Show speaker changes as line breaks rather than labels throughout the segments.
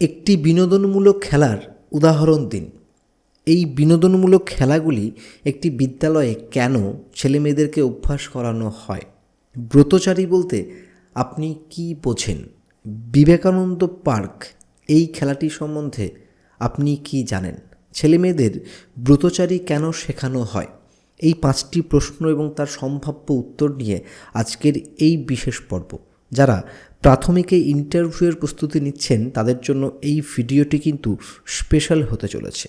একটি বিনোদনমূলক খেলার উদাহরণ দিন। এই বিনোদনমূলক খেলাগুলি একটি বিদ্যালয়ে কেন ছেলেমেয়েদেরকে অভ্যাস করানো হয়? ব্রতচারী বলতে আপনি কি বোঝেন? বিবেকানন্দ পার্ক, এই খেলাটি সম্বন্ধে আপনি কি জানেন? ছেলেমেয়েদের ব্রতচারী কেন শেখানো হয়? এই পাঁচটি প্রশ্ন এবং তার সম্ভাব্য উত্তর নিয়ে আজকের এই বিশেষ পর্ব। যারা প্রাথমিকে ইন্টারভিউয়ের প্রস্তুতি নিচ্ছেন তাদের জন্য এই ভিডিওটি কিন্তু স্পেশাল হতে চলেছে।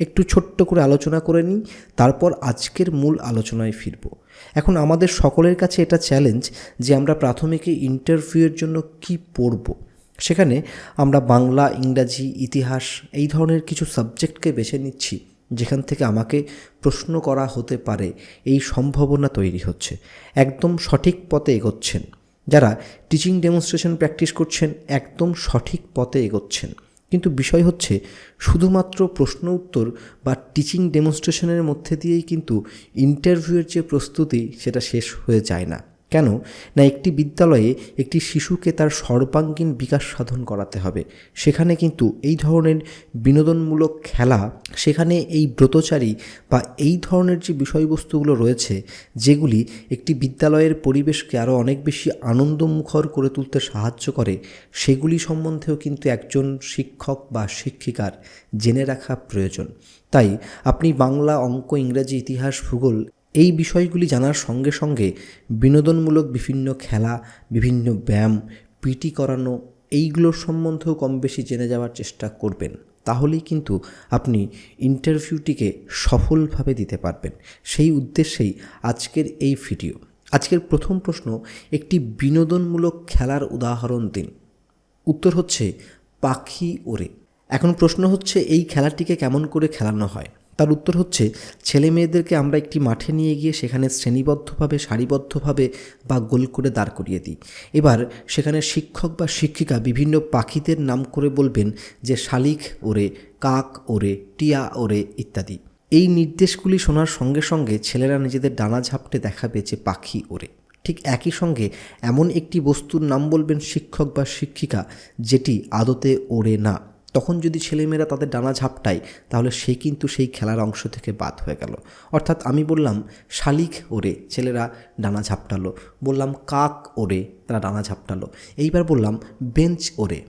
একটু ছোট্ট করে আলোচনা করে নিই, তারপর আজকের মূল আলোচনায় ফিরব। এখন আমাদের সকলের কাছে এটা চ্যালেঞ্জ যে আমরা প্রাথমিকে ইন্টারভিউয়ের জন্য কি পড়ব। সেখানে আমরা বাংলা, ইংরাজি, ইতিহাস এই ধরনের কিছু সাবজেক্টকে বেছে নিচ্ছি, যেখান থেকে আমাকে প্রশ্ন করা হতে পারে, এই সম্ভাবনা তৈরি হচ্ছে। একদম সঠিক পথে এগোচ্ছেন। যারা টিচিং ডেমনস্ট্রেশন প্র্যাকটিস করছেন একদম সঠিক পথে এগোচ্ছেন। কিন্তু বিষয় হচ্ছে, শুধুমাত্র প্রশ্ন উত্তর বা টিচিং ডেমনস্ট্রেশনের মধ্যে দিয়েই কিন্তু ইন্টারভিউয়ের যে প্রস্তুতি, সেটা শেষ হয়ে যায় না। কেন? না একটি বিদ্যালয়ে একটি শিশুকে তার সর্বাঙ্গীন বিকাশ সাধন করাতে হবে। সেখানে কিন্তু এই ধরনের বিনোদনমূলক খেলা, সেখানে এই ব্রতচারী বা এই ধরনের যে বিষয়বস্তুগুলো রয়েছে, যেগুলি একটি বিদ্যালয়ের পরিবেশকে আরও অনেক বেশি আনন্দমুখর করে তুলতে সাহায্য করে, সেগুলি সম্বন্ধেও কিন্তু একজন শিক্ষক বা শিক্ষিকার জেনে রাখা প্রয়োজন। তাই আপনি বাংলা, অঙ্ক, ইংরাজি, ইতিহাস, ভূগোল এই বিষয়গুলি জানার সঙ্গে সঙ্গে বিনোদনমূলক বিভিন্ন খেলা, বিভিন্ন ব্যায়াম, পিটি করানো, এইগুলোর সম্বন্ধেও কম বেশি জেনে যাওয়ার চেষ্টা করবেন। তাহলেই কিন্তু আপনি ইন্টারভিউটিকে সফলভাবে দিতে পারবেন। সেই উদ্দেশ্যেই আজকের এই ভিডিও। আজকের প্রথম প্রশ্ন, একটি বিনোদনমূলক খেলার উদাহরণ দিন। উত্তর হচ্ছে, পাখি ওড়ে। এখন প্রশ্ন হচ্ছে, এই খেলাটিকে কেমন করে খেলানো হয়? তার উত্তর হচ্ছে, ছেলে মেয়েদেরকে আমরা একটি মাঠে নিয়ে গিয়ে সেখানে শ্রেণীবদ্ধভাবে, সারিবদ্ধভাবে বা গোল করে দাঁড় করিয়ে দিই। এবার সেখানে শিক্ষক বা শিক্ষিকা বিভিন্ন পাখিদের নাম করে বলবেন যে শালিক ওরে, কাক ওরে, টিয়া ওরে ইত্যাদি। এই নির্দেশগুলি শোনার সঙ্গে সঙ্গে ছেলেরা নিজেদের ডানা ঝাপটে দেখাবে যে পাখি ওরে। ঠিক একই সঙ্গে এমন একটি বস্তুর নাম বলবেন শিক্ষক বা শিক্ষিকা, যেটি আদতে ওড়ে না। তখন যদি ছেলেমেয়েরা তাদের ডানা ঝাপটায়, তাহলে সে কিন্তু সেই খেলার অংশ থেকে বাদ হয়ে গেল। অর্থাৎ আমি বললাম শালিক ওরে, ছেলেরা ডানা ঝাপটালো। বললাম, কাক ওরে, তারা ডানা ঝাপটালো। এইবার বললাম, বেঞ্চ ওরে,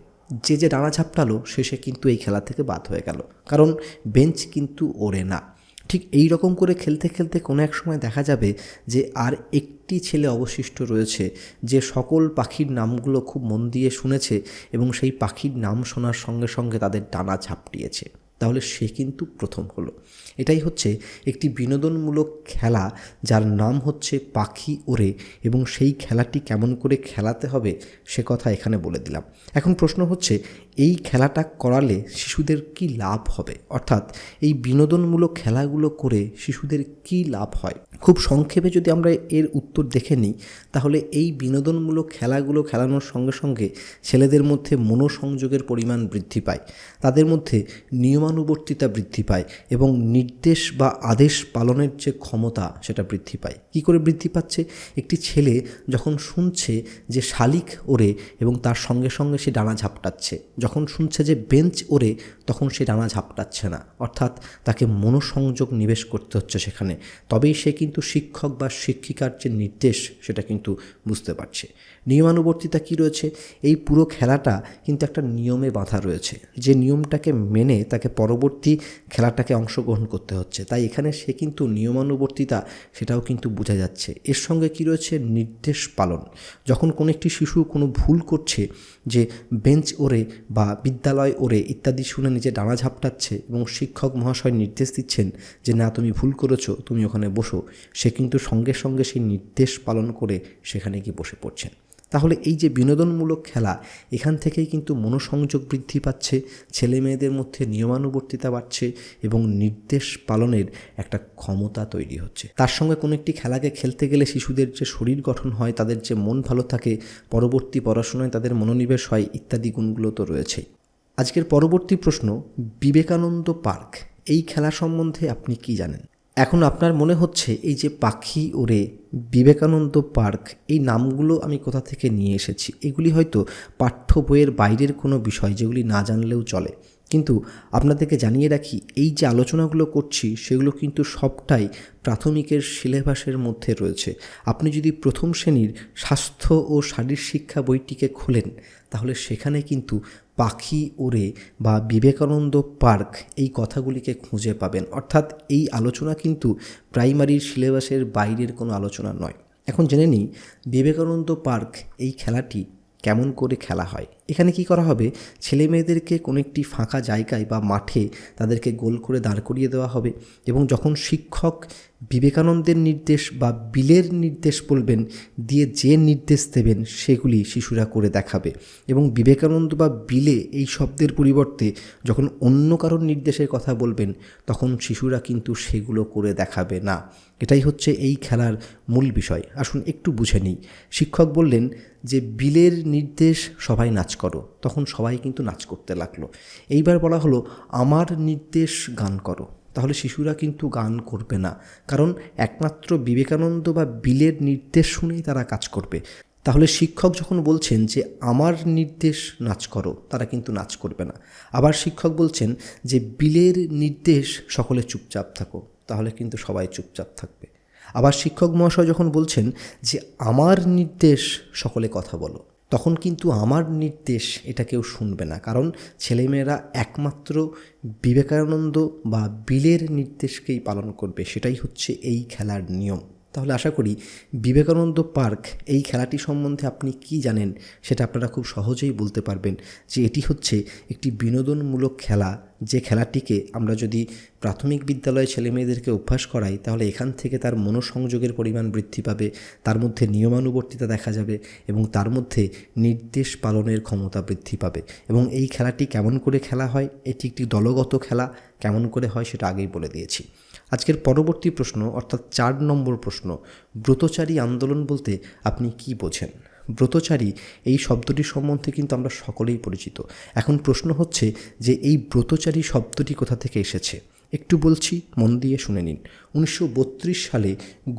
যে যে ডানা ঝাপটালো, সে সে কিন্তু এই খেলা থেকে বাদ হয়ে গেল। কারণ বেঞ্চ কিন্তু ওরে না। ঠিক এই রকম করে খেলতে খেলতে কোনো এক সময় দেখা যাবে যে আর একটি ছেলে অবশিষ্ট রয়েছে, যে সকল পাখির নামগুলো খুব মন দিয়ে শুনেছে এবং সেই পাখির নাম শোনার সঙ্গে সঙ্গে তাদের ডানা ঝাপটিয়েছে। তাহলে সে কিন্তু প্রথম হলো। এটাই হচ্ছে একটি বিনোদনমূলক খেলা যার নাম হচ্ছে পাখি ওরে এবং সেই খেলাটি কেমন করে খেলাতে হবে সে কথা এখানে বলে দিলাম। এখন প্রশ্ন হচ্ছে, এই খেলাটা করালে শিশুদের কি লাভ হবে? অর্থাৎ এই বিনোদনমূলক খেলাগুলো করে শিশুদের কি লাভ হয়? খুব সংক্ষেপে যদি আমরা এর উত্তর দেখে নিই, তাহলে এই বিনোদনমূলক খেলাগুলো খেলানোর সঙ্গে সঙ্গে ছেলেদের মধ্যে মনোসংযোগের পরিমাণ বৃদ্ধি পায়, তাদের মধ্যে নিয়মানুবর্তিতা বৃদ্ধি পায় এবং নির্দেশ বা আদেশ পালনের যে ক্ষমতা সেটা বৃদ্ধি পায়। কী করে বৃদ্ধি পাচ্ছে? একটি ছেলে যখন শুনছে যে শালিক ওরে এবং তার সঙ্গে সঙ্গে সে ডানা ঝাপটাচ্ছে, যখন শুনছে যে বেঞ্চ ওরে, তখন সে ডানা ঝাপটাচ্ছে না। অর্থাৎ তাকে মনোসংযোগ নিবেশ করতে হচ্ছে সেখানে। তবেই সে কিন্তু শিক্ষক বা শিক্ষিকার যে নির্দেশ সেটা কিন্তু বুঝতে পারছে। নিয়মানুবর্তিতা কী রয়েছে? এই পুরো খেলাটা কিন্তু একটা নিয়মে বাঁধা রয়েছে। যে নিয়মটাকে মেনে তাকে পরবর্তী খেলাটাকে অংশগ্রহণ করতে হচ্ছে। তাই এখানে সে কিন্তু নিয়মানুবর্তিতা সেটাও কিন্তু বোঝা যাচ্ছে। এর সঙ্গে কী রয়েছে? নির্দেশ পালন। যখন কোনো একটি শিশু কোনো ভুল করছে যে বেঞ্চ ওরে বা বিদ্যালয় ওরে ইত্যাদি শুনে নিজে ডানা ঝাপটাচ্ছে এবং শিক্ষক মহাশয় নির্দেশ দিচ্ছেন যে, না, তুমি ভুল করেছ, তুমি ওখানে বসো। সে কিন্তু সঙ্গে সঙ্গে সেই নির্দেশ পালন করে সেখানে গিয়ে বসে পড়ছেন। তাহলে এই যে বিনোদনমূলক খেলা, এখান থেকেই কিন্তু মনোসংযোগ বৃদ্ধি পাচ্ছে, ছেলে মেয়েদের মধ্যে নিয়মানুবর্তিতা বাড়ছে এবং নির্দেশ পালনের একটা ক্ষমতা তৈরি হচ্ছে। তার সঙ্গে কোনো একটি খেলাকে খেলতে গেলে শিশুদের যে শরীর গঠন হয়, তাদের যে মন ভালো থাকে, পরবর্তী পড়াশোনায় তাদের মনোনিবেশ হয়, ইত্যাদি গুণগুলো তো রয়েছেই। আজকের পরবর্তী প্রশ্ন, বিবেকানন্দ পার্ক, এই খেলা সম্বন্ধে আপনি কি জানেন? এখন আপনার মনে হচ্ছে এই যে পাখি ওরে বিবেকানন্দ পার্ক, এই নামগুলো আমি কোথা থেকে নিয়ে এসেছি? এগুলি হয়তো পাঠ্য বইয়ের বাইরের কোনো বিষয় যেগুলি না জানলেও চলে। কিন্তু আপনাদেরকে জানিয়ে রাখি, এই যে আলোচনাগুলো করছি, সেগুলো কিন্তু সবটাই প্রাথমিকের সিলেবাসের মধ্যে রয়েছে। আপনি যদি প্রথম শ্রেণির স্বাস্থ্য ও শারীর শিক্ষা বইটিকে খোলেন, তাহলে সেখানে কিন্তু পাখি ওড়ে বা বিবেকানন্দ পার্ক এই কথাগুলিকে খুঁজে পাবেন। অর্থাৎ এই আলোচনা কিন্তু প্রাইমারির সিলেবাসের বাইরের কোনো আলোচনা নয়। এখন জেনে নিই, বিবেকানন্দ পার্ক এই খেলাটি কেমন করে খেলা হয়। এখানে কি করা হবে? ছেলে মেয়েদেরকে কোনো একটি ফাঁকা জায়গায় বা মাঠে তাদেরকে গোল করে দাঁড় করিয়ে দেওয়া হবে এবং যখন শিক্ষক বিবেকানন্দের নির্দেশ বা বিলের নির্দেশ বলবেন, দিয়ে যে নির্দেশ দেবেন সেগুলি শিশুরা করে দেখাবে এবং বিবেকানন্দ বা বিলে এই শব্দের পরিবর্তে যখন অন্য কারোর নির্দেশের কথা বলবেন, তখন শিশুরা কিন্তু সেগুলো করে দেখাবে না। এটাই হচ্ছে এই খেলার মূল বিষয়। আসুন একটু বুঝে নিই। শিক্ষক বললেন যে, বিলের নির্দেশ সবাই নাচ করো। তখন সবাই কিন্তু নাচ করতে লাগল। এইবার বলা হলো, আমার নির্দেশ গান করো। তাহলে শিশুরা কিন্তু গান করবে না। কারণ একমাত্র বিবেকানন্দ বা বিলের নির্দেশ শুনেই তারা কাজ করবে। তাহলে শিক্ষক যখন বলছেন যে, আমার নির্দেশ নাচ করো, তারা কিন্তু নাচ করবে না। আবার শিক্ষক বলছেন যে, বিলের নির্দেশ সকলে চুপচাপ থাকো। তাহলে কিন্তু সবাই চুপচাপ থাকবে। আবার শিক্ষক মহাশয় যখন বলছেন যে, আমার নির্দেশ সকলে কথা বলো। তখন কিন্তু আমার নির্দেশ এটা কেউ শুনবে না। কারণ ছেলেমেয়েরা একমাত্র বিবেকানন্দ বা বিলের নির্দেশকেই পালন করবে। সেটাই হচ্ছে এই খেলার নিয়ম। তাহলে আশা করি বিবেকানন্দ পার্ক এই খেলাটি সম্বন্ধে আপনি কি জানেন সেটা আপনারা খুব সহজেই বলতে পারবেন যে এটি হচ্ছে একটি বিনোদনমূলক খেলা। যে খেলাটিকে আমরা যদি প্রাথমিক বিদ্যালয়ে ছেলেমেয়েদেরকে অভ্যাস করাই, তাহলে এখান থেকে তার মনোসংযোগের পরিমাণ বৃদ্ধি পাবে, তার মধ্যে নিয়মানুবর্তিতা দেখা যাবে এবং তার মধ্যে নির্দেশ পালনের ক্ষমতা বৃদ্ধি পাবে। এবং এই খেলাটি কেমন করে খেলা হয়, এটি একটি দলগত খেলা, কেমন করে হয় সেটা আগেই বলে দিয়েছি। আজকের পরবর্তী প্রশ্ন, অর্থাৎ চার নম্বর প্রশ্ন, ব্রতচারী আন্দোলন বলতে আপনি কি বোঝেন? ব্রতচারী, এই শব্দটি সম্বন্ধে কিন্তু আমরা সকলেই পরিচিত। এখন প্রশ্ন হচ্ছে যে এই ব্রতচারী শব্দটি কোথা থেকে এসেছে? একটু বলছি, মন দিয়ে শুনে নিন। উনিশশো বত্রিশ সালে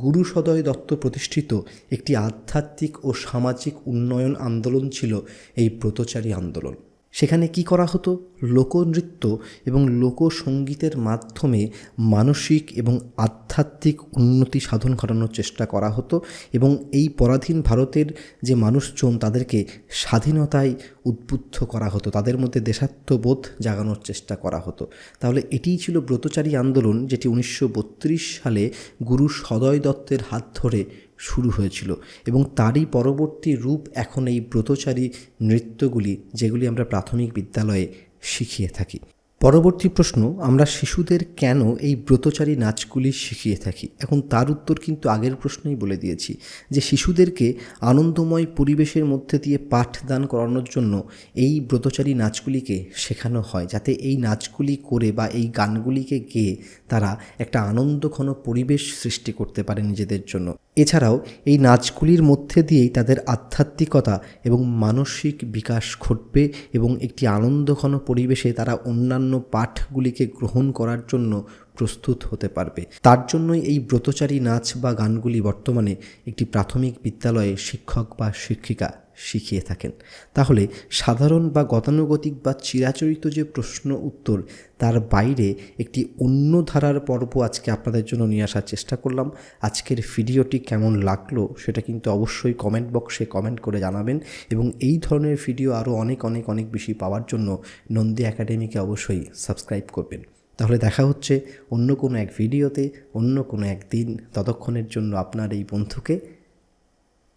গুরু সদয় দত্ত প্রতিষ্ঠিত একটি আধ্যাত্মিক ও সামাজিক উন্নয়ন আন্দোলন ছিল এই ব্রতচারী আন্দোলন। সেখানে কি করা হতো? লোকনৃত্য এবং লোকসঙ্গীতের মাধ্যমে মানসিক এবং আধ্যাত্মিক উন্নতি সাধন ঘটানোর চেষ্টা করা হতো এবং এই পরাধীন ভারতের যে মানুষজন তাদেরকে স্বাধীনতায় উদ্বুদ্ধ করা হতো, তাদের মধ্যে দেশাত্মবোধ জাগানোর চেষ্টা করা হতো। তাহলে এটিই ছিল ব্রতচারী আন্দোলন যেটি উনিশশো বত্রিশ সালে গুরু সদয় দত্তের হাত ধরে শুরু হয়েছিল এবং তারই পরবর্তী রূপ এখন এই ব্রতচারী নৃত্যগুলি যেগুলি আমরা প্রাথমিক বিদ্যালয়ে শিখিয়ে থাকি। পরবর্তী প্রশ্ন, আমরা শিশুদের কেন এই ব্রতচারী নাচগুলি শিখিয়ে থাকি? এখন তার উত্তর কিন্তু আগের প্রশ্নেই বলে দিয়েছি যে শিশুদেরকে আনন্দময় পরিবেশের মধ্যে দিয়ে পাঠদান করানোর জন্য এই ব্রতচারী নাচগুলিকে শেখানো হয়, যাতে এই নাচগুলি করে বা এই গানগুলিকে গেয়ে তারা একটা আনন্দঘন পরিবেশ সৃষ্টি করতে পারে নিজেদের জন্য। এছাড়াও এই নাচগুলির মধ্যে দিয়েই তাদের আধ্যাত্মিকতা এবং মানসিক বিকাশ ঘটবে এবং একটি আনন্দঘন পরিবেশে তারা অন্যান্য পাঠগুলিকে গ্রহণ করার জন্য প্রস্তুত হতে পারবে। তার জন্যই এই ব্রতচারী নাচ বা গানগুলি বর্তমানে একটি প্রাথমিক বিদ্যালয়ে শিক্ষক বা শিক্ষিকা শিখিয়ে থাকেন। তাহলে সাধারণ বা গতানুগতিক বা চিরাচরিত যে প্রশ্ন উত্তর, তার বাইরে একটি অন্য ধারার পর্ব আজকে আপনাদের জন্য নিয়ে আসার চেষ্টা করলাম। আজকের ভিডিওটি কেমন লাগল সেটা কিন্তু অবশ্যই কমেন্ট বক্সে কমেন্ট করে জানাবেন এবং এই ধরনের ভিডিও আরও অনেক অনেক অনেক বেশি পাওয়ার জন্য নন্দী একাডেমিকে অবশ্যই সাবস্ক্রাইব করবেন। তাহলে দেখা হচ্ছে অন্য কোনো এক ভিডিওতে, অন্য কোনো এক দিন ততক্ষণের জন্য আপনার এই বন্ধুকে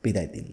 বিদায় দিন।